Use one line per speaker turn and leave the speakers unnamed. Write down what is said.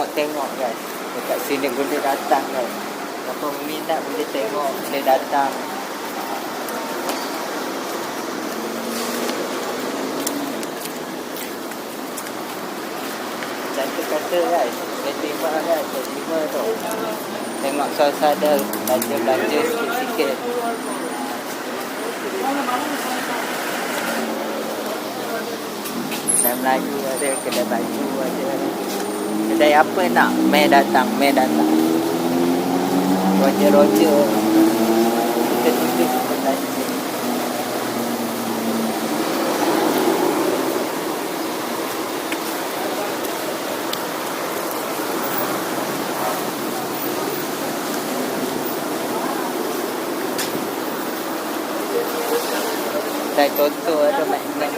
Tengok-tengok guys. Dekat sini boleh datang guys. Siapa minat boleh tengok, boleh datang. Cantik kata guys. Saya terima guys. Saya terima tu. Tengok suasana belanja-belanja sikit-sikit. Kedai Melayu ada, kedai baju ada. Kedai apa nak? Meh datang, meh datang. Roger-roger. Kita duduk kedai sini. Kedai Toto ada main-main.